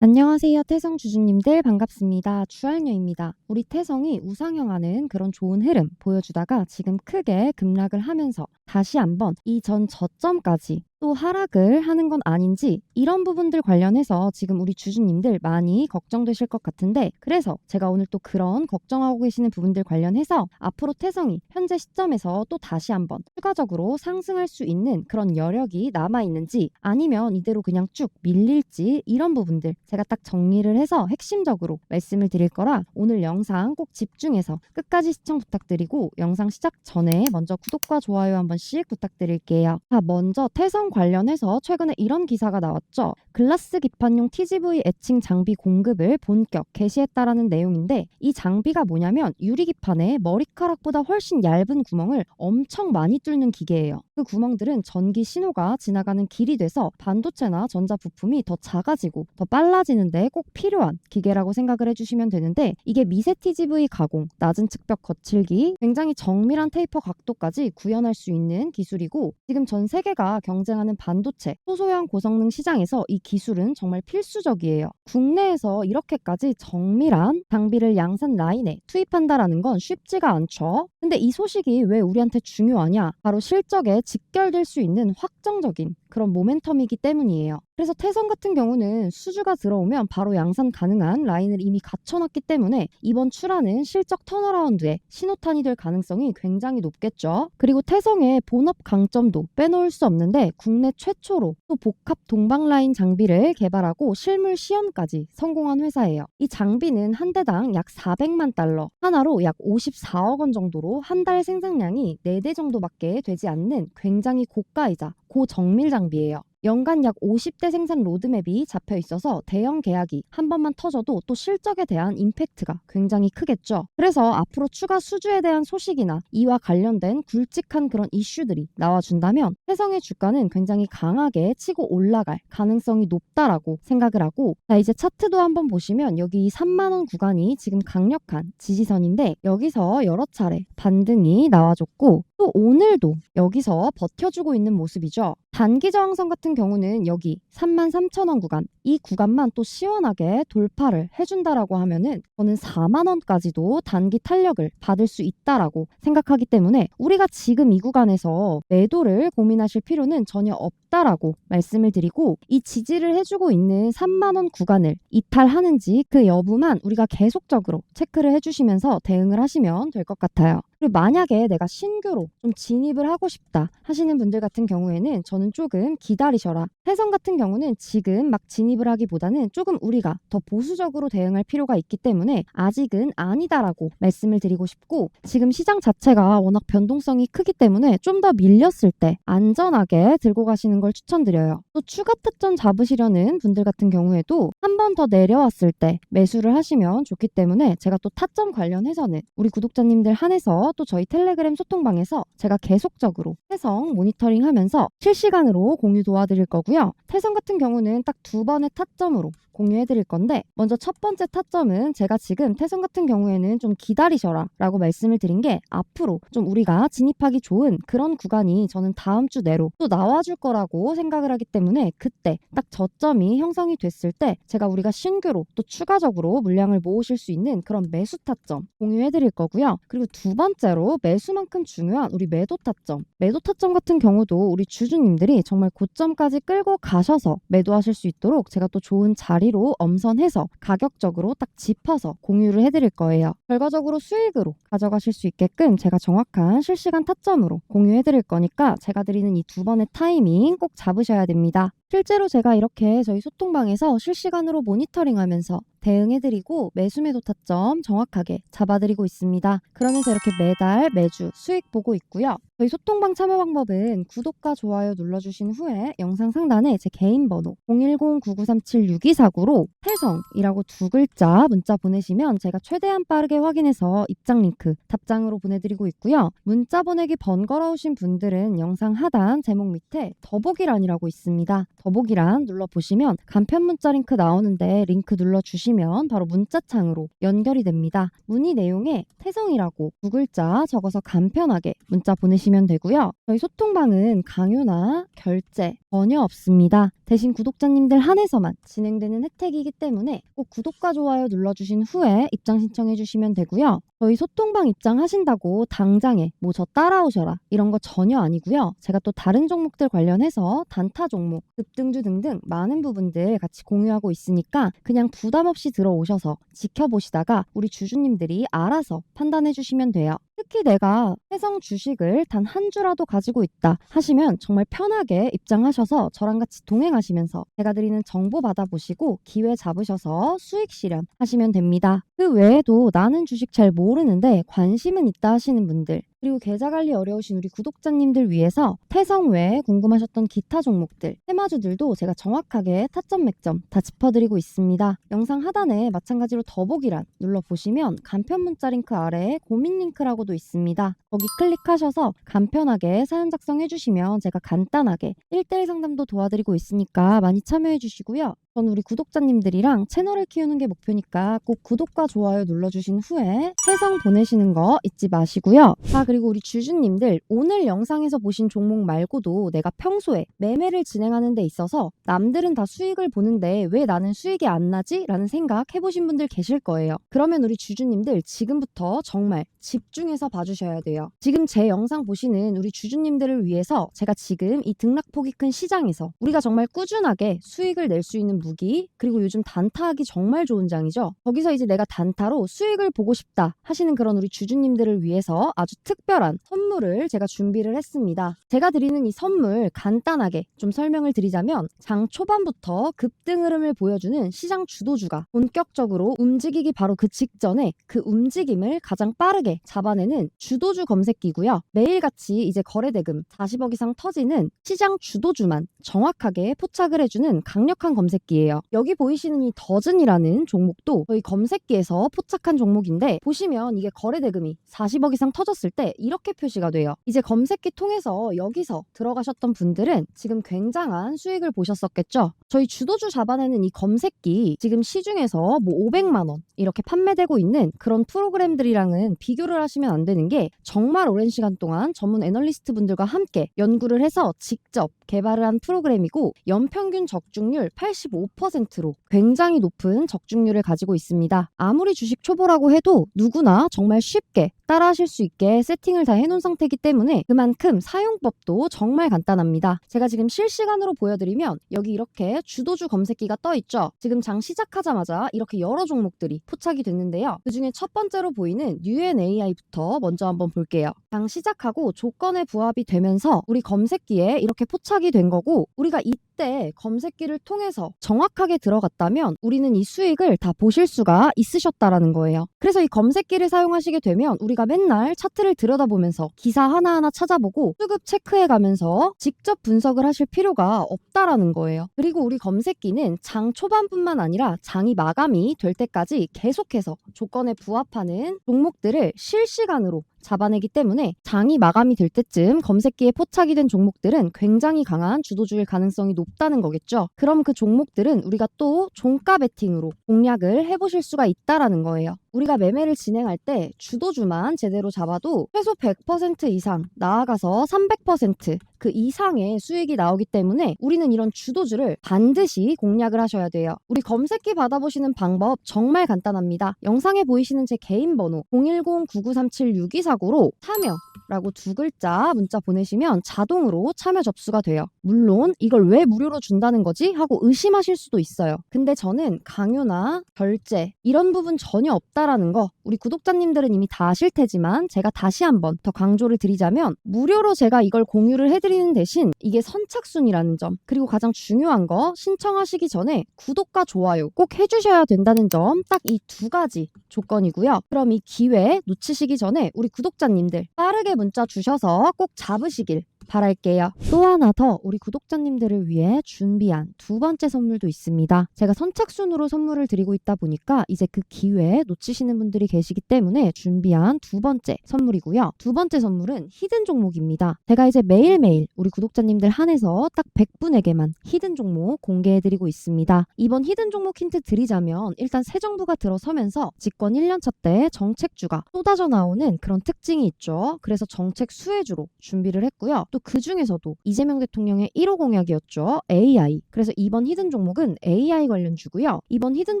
안녕하세요. 태성 주주님들 반갑습니다. 주알녀입니다. 우리 태성이 우상향하는 그런 좋은 흐름 보여주다가 지금 크게 급락을 하면서 다시 한번 이전 저점까지 또 하락을 하는 건 아닌지 이런 부분들 관련해서 지금 우리 주주님들 많이 걱정되실 것 같은데 그래서 제가 오늘 또 그런 걱정하고 계시는 부분들 관련해서 앞으로 태성이 현재 시점에서 또 다시 한번 추가적으로 상승할 수 있는 그런 여력이 남아 있는지 아니면 이대로 그냥 쭉 밀릴지 이런 부분들 제가 딱 정리를 해서 핵심적으로 말씀을 드릴 거라 오늘 영상 꼭 집중해서 끝까지 시청 부탁드리고 영상 시작 전에 먼저 구독과 좋아요 한 번씩 부탁드릴게요. 자, 먼저 태성 관련해서 최근에 이런 기사가 나왔죠. 글라스 기판용 TGV 애칭 장비 공급을 본격 개시했다라는 내용인데 이 장비가 뭐냐면 유리 기판에 머리카락보다 훨씬 얇은 구멍을 엄청 많이 뚫는 기계예요. 그 구멍들은 전기 신호가 지나가는 길이 돼서 반도체나 전자 부품이 더 작아지고 더 빨라지는데 꼭 필요한 기계라고 생각을 해주시면 되는데 이게 미세 TGV 가공, 낮은 측벽 거칠기, 굉장히 정밀한 테이퍼 각도까지 구현할 수 있는 기술이고 지금 전 세계가 경쟁 하는 반도체, 소소형 고성능 시장에서 이 기술은 정말 필수적이에요. 국내에서 이렇게까지 정밀한 장비를 양산 라인에 투입한다라는 건 쉽지가 않죠. 근데 이 소식이 왜 우리한테 중요하냐? 바로 실적에 직결될 수 있는 확정적인 그런 모멘텀이기 때문이에요. 그래서 태성 같은 경우는 수주가 들어오면 바로 양산 가능한 라인을 이미 갖춰놨기 때문에 이번 출하는 실적 턴어라운드에 신호탄이 될 가능성이 굉장히 높겠죠. 그리고 태성의 본업 강점도 빼놓을 수 없는데 국내 최초로 또 복합 동방 라인 장비를 개발하고 실물 시연까지 성공한 회사예요. 이 장비는 한 대당 약 400만 달러, 하나로 약 54억 원 정도로 한 달 생산량이 4대 정도밖에 되지 않는 굉장히 고가이자 고정밀 장비예요. 연간 약 50대 생산 로드맵이 잡혀 있어서 대형 계약이 한 번만 터져도 또 실적에 대한 임팩트가 굉장히 크겠죠. 그래서 앞으로 추가 수주에 대한 소식이나 이와 관련된 굵직한 그런 이슈들이 나와준다면 해성의 주가는 굉장히 강하게 치고 올라갈 가능성이 높다라고 생각을 하고 자 이제 차트도 한번 보시면 여기 이 3만원 구간이 지금 강력한 지지선인데 여기서 여러 차례 반등이 나와줬고 또 오늘도 여기서 버텨주고 있는 모습이죠. 단기 저항선 같은 경우는 여기 3만 3천 원 구간 이 구간만 또 시원하게 돌파를 해준다라고 하면은 저는 4만 원까지도 단기 탄력을 받을 수 있다라고 생각하기 때문에 우리가 지금 이 구간에서 매도를 고민하실 필요는 전혀 없다라고 말씀을 드리고 이 지지를 해주고 있는 3만 원 구간을 이탈하는지 그 여부만 우리가 계속적으로 체크를 해주시면서 대응을 하시면 될 것 같아요. 그리고 만약에 내가 신규로 좀 진입을 하고 싶다 하시는 분들 같은 경우에는 저는 조금 기다리셔라. 해성 같은 경우는 지금 막 진입을 하기보다는 조금 우리가 더 보수적으로 대응할 필요가 있기 때문에 아직은 아니다라고 말씀을 드리고 싶고 지금 시장 자체가 워낙 변동성이 크기 때문에 좀 더 밀렸을 때 안전하게 들고 가시는 걸 추천드려요. 또 추가 타점 잡으시려는 분들 같은 경우에도 한 번 더 내려왔을 때 매수를 하시면 좋기 때문에 제가 또 타점 관련해서는 우리 구독자님들 한해서 또 저희 텔레그램 소통방에서 제가 계속적으로 태성 모니터링 하면서 실시간으로 공유 도와드릴 거고요. 태성 같은 경우는 딱 두 번의 타점으로 공유해 드릴 건데 먼저 첫 번째 타점은 제가 지금 태성 같은 경우에는 좀 기다리셔라 라고 말씀을 드린 게 앞으로 좀 우리가 진입하기 좋은 그런 구간이 저는 다음 주 내로 또 나와줄 거라고 생각을 하기 때문에 그때 딱 저점이 형성이 됐을 때 제가 우리가 신규로 또 추가적으로 물량을 모으실 수 있는 그런 매수 타점 공유해 드릴 거고요. 그리고 두 번째로 매수만큼 중요한 우리 매도 타점 매도 타점 같은 경우도 우리 주주님들이 정말 고점까지 끌고 가셔서 매도하실 수 있도록 제가 또 좋은 자리 자리로 엄선해서 가격적으로 딱 짚어서 공유를 해드릴 거예요. 결과적으로 수익으로 가져가실 수 있게끔 제가 정확한 실시간 타점으로 공유해드릴 거니까 제가 드리는 이 두 번의 타이밍 꼭 잡으셔야 됩니다. 실제로 제가 이렇게 저희 소통방에서 실시간으로 모니터링하면서 대응해드리고 매수매도 타점 정확하게 잡아드리고 있습니다. 그러면서 이렇게 매달 매주 수익 보고 있고요. 저희 소통방 참여 방법은 구독과 좋아요 눌러주신 후에 영상 상단에 제 개인 번호 010-9937-6249로 태성이라고 두 글자 문자 보내시면 제가 최대한 빠르게 확인해서 입장 링크 답장으로 보내드리고 있고요. 문자 보내기 번거로우신 분들은 영상 하단 제목 밑에 더보기란이라고 있습니다. 더보기란 눌러보시면 간편 문자 링크 나오는데 링크 눌러주시면 바로 문자창으로 연결이 됩니다. 문의 내용에 태성이라고 두 글자 적어서 간편하게 문자 보내시면 되고요. 저희 소통방은 강요나 결제 전혀 없습니다. 대신 구독자님들 한해서만 진행되는 혜택이기 때문에 꼭 구독과 좋아요 눌러주신 후에 입장 신청해 주시면 되고요. 저희 소통방 입장하신다고 당장에 뭐 저 따라오셔라 이런 거 전혀 아니고요. 제가 또 다른 종목들 관련해서 단타 종목, 급등주 등등 많은 부분들 같이 공유하고 있으니까 그냥 부담 없이 들어오셔서 지켜보시다가 우리 주주님들이 알아서 판단해 주시면 돼요. 특히 내가 해성 주식을 단 한 주라도 가지고 있다 하시면 정말 편하게 입장하셔서 저랑 같이 동행하시면서 제가 드리는 정보 받아보시고 기회 잡으셔서 수익 실현 하시면 됩니다. 그 외에도 나는 주식 잘 모르는데 관심은 있다 하시는 분들 그리고 계좌 관리 어려우신 우리 구독자님들 위해서 태성 외에 궁금하셨던 기타 종목들, 테마주들도 제가 정확하게 타점 맥점 다 짚어드리고 있습니다. 영상 하단에 마찬가지로 더보기란 눌러보시면 간편 문자 링크 아래에 고민 링크라고도 있습니다. 거기 클릭하셔서 간편하게 사연 작성해주시면 제가 간단하게 1대1 상담도 도와드리고 있으니까 많이 참여해주시고요. 전 우리 구독자님들이랑 채널을 키우는 게 목표니까 꼭 구독과 좋아요 눌러주신 후에 해성 보내시는 거 잊지 마시고요. 아 그리고 우리 주주님들 오늘 영상에서 보신 종목 말고도 내가 평소에 매매를 진행하는 데 있어서 남들은 다 수익을 보는데 왜 나는 수익이 안 나지? 라는 생각 해보신 분들 계실 거예요. 그러면 우리 주주님들 지금부터 정말 집중해서 봐주셔야 돼요. 지금 제 영상 보시는 우리 주주님들을 위해서 제가 지금 이 등락폭이 큰 시장에서 우리가 정말 꾸준하게 수익을 낼 수 있는 무기 그리고 요즘 단타하기 정말 좋은 장이죠. 거기서 이제 내가 단타로 수익을 보고 싶다 하시는 그런 우리 주주님들을 위해서 아주 특별한 선물을 제가 준비를 했습니다. 제가 드리는 이 선물 간단하게 좀 설명을 드리자면 장 초반부터 급등 흐름을 보여주는 시장 주도주가 본격적으로 움직이기 바로 그 직전에 그 움직임을 가장 빠르게 잡아내는 주도주 검색기고요. 매일같이 이제 거래대금 40억 이상 터지는 시장 주도주만 정확하게 포착을 해주는 강력한 검색기 예요. 여기 보이시는 이 더즌이라는 종목도 저희 검색기에서 포착한 종목인데 보시면 이게 거래 대금이 40억 이상 터졌을 때 이렇게 표시가 돼요. 이제 검색기 통해서 여기서 들어가셨던 분들은 지금 굉장한 수익을 보셨었겠죠. 저희 주도주 잡아내는 이 검색기 지금 시중에서 뭐 500만 원 이렇게 판매되고 있는 그런 프로그램들이랑은 비교를 하시면 안 되는 게 정말 오랜 시간 동안 전문 애널리스트 분들과 함께 연구를 해서 직접 개발을 한 프로그램이고 연평균 적중률 85%로 굉장히 높은 적중률을 가지고 있습니다. 아무리 주식 초보라고 해도 누구나 정말 쉽게 따라하실 수 있게 세팅을 다 해놓은 상태이기 때문에 그만큼 사용법도 정말 간단합니다. 제가 지금 실시간으로 보여드리면 여기 이렇게 주도주 검색기가 떠 있죠. 지금 장 시작하자마자 이렇게 여러 종목들이 포착이 됐는데요. 그 중에 첫 번째로 보이는 UNAI부터 먼저 한번 볼게요. 장 시작하고 조건에 부합이 되면서 우리 검색기에 이렇게 포착이 된 거고 우리가 이 때 검색기를 통해서 정확하게 들어갔다면 우리는 이 수익을 다 보실 수가 있으셨다라는 거예요. 그래서 이 검색기를 사용하시게 되면 우리가 맨날 차트를 들여다보면서 기사 하나하나 찾아보고 수급 체크해 가면서 직접 분석을 하실 필요가 없다라는 거예요. 그리고 우리 검색기는 장 초반뿐만 아니라 장이 마감이 될 때까지 계속해서 조건에 부합하는 종목들을 실시간으로 잡아내기 때문에 장이 마감이 될 때쯤 검색기에 포착이 된 종목들은 굉장히 강한 주도주일 가능성이 높다는 거겠죠. 그럼 그 종목들은 우리가 또 종가 베팅으로 공략을 해보실 수가 있다라는 거예요. 우리가 매매를 진행할 때 주도주만 제대로 잡아도 최소 100% 이상 나아가서 300%그 이상의 수익이 나오기 때문에 우리는 이런 주도주를 반드시 공략을 하셔야 돼요. 우리 검색기 받아보시는 방법 정말 간단합니다. 영상에 보이시는 제 개인 번호 010-9937-6249로 참여 라고 두 글자 문자 보내시면 자동으로 참여 접수가 돼요. 물론 이걸 왜 무료로 준다는 거지? 하고 의심하실 수도 있어요. 근데 저는 강요나 결제 이런 부분 전혀 없다라는 거 우리 구독자님들은 이미 다 아실 테지만 제가 다시 한번 더 강조를 드리자면 무료로 제가 이걸 공유를 해드리는 대신 이게 선착순이라는 점 그리고 가장 중요한 거 신청하시기 전에 구독과 좋아요 꼭 해주셔야 된다는 점 딱 이 두 가지 조건이고요. 그럼 이 기회 놓치시기 전에 우리 구독자님들 빠르게 문자 주셔서 꼭 잡으시길 바랄게요. 또 하나 더 우리 구독자님들을 위해 준비한 두 번째 선물도 있습니다. 제가 선착순으로 선물을 드리고 있다 보니까 이제 그 기회 놓치시는 분들이 계시기 때문에 준비한 두 번째 선물이고요. 두 번째 선물은 히든 종목입니다. 제가 이제 매일매일 우리 구독자님들 한해서 딱 100분에게만 히든 종목 공개해드리고 있습니다. 이번 히든 종목 힌트 드리자면 일단 새 정부가 들어서면서 집권 1년차 때 정책주가 쏟아져 나오는 그런 특징이 있죠. 그래서 정책 수혜주로 준비를 했고요. 또그 중에서도 이재명 대통령의 1호 공약이었죠. AI. 그래서 이번 히든 종목은 AI 관련 주고요. 이번 히든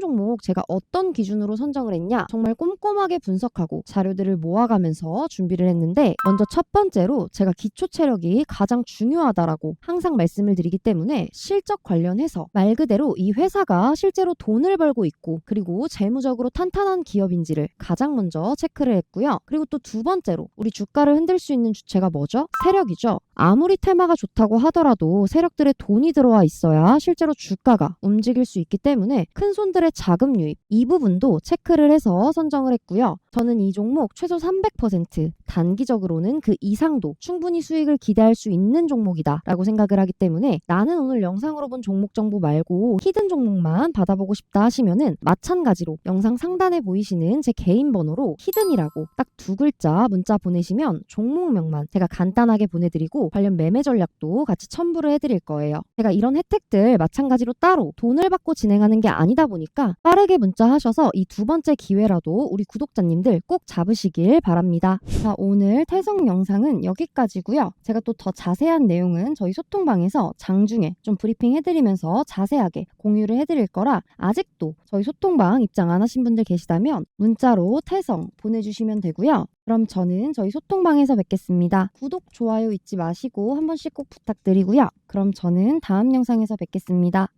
종목 제가 어떤 기준으로 선정을 했냐? 정말 꼼꼼하게 분석하고 자료들을 모아가면서 준비를 했는데 먼저 첫 번째로 제가 기초 체력이 가장 중요하다라고 항상 말씀을 드리기 때문에 실적 관련해서 말 그대로 이 회사가 실제로 돈을 벌고 있고 그리고 재무적으로 탄탄한 기업인지를 가장 먼저 체크를 했고요. 그리고 또 두 번째로 우리 주가를 흔들 수 있는 주체가 뭐죠? 세력이죠. 아무리 테마가 좋다고 하더라도 세력들의 돈이 들어와 있어야 실제로 주가가 움직일 수 있기 때문에 큰 손들의 자금 유입 이 부분도 체크를 해서 선정을 했고요. 저는 이 종목 최소 300% 단기적으로는 그 이상도 충분히 수익을 기대할 수 있는 종목이다라고 생각을 하기 때문에 나는 오늘 영상으로 본 종목 정보 말고 히든 종목만 받아보고 싶다 하시면은 마찬가지로 영상 상단에 보이시는 제 개인 번호로 히든이라고 딱 두 글자 문자 보내시면 종목명만 제가 간단하게 보내드리 고 관련 매매 전략도 같이 첨부를 해드릴 거예요. 제가 이런 혜택들 마찬가지로 따로 돈을 받고 진행하는 게 아니다 보니까 빠르게 문자 하셔서 이 두 번째 기회라도 우리 구독자님들 꼭 잡으시길 바랍니다. 자, 오늘 태성 영상은 여기까지고요. 제가 또 더 자세한 내용은 저희 소통방에서 장중에 좀 브리핑 해드리면서 자세하게 공유를 해드릴 거라 아직도 저희 소통방 입장 안 하신 분들 계시다면 문자로 태성 보내주시면 되고요. 그럼 저는 저희 소통방에서 뵙겠습니다. 구독, 좋아요 잊지 마시고 한 번씩 꼭 부탁드리고요. 그럼 저는 다음 영상에서 뵙겠습니다.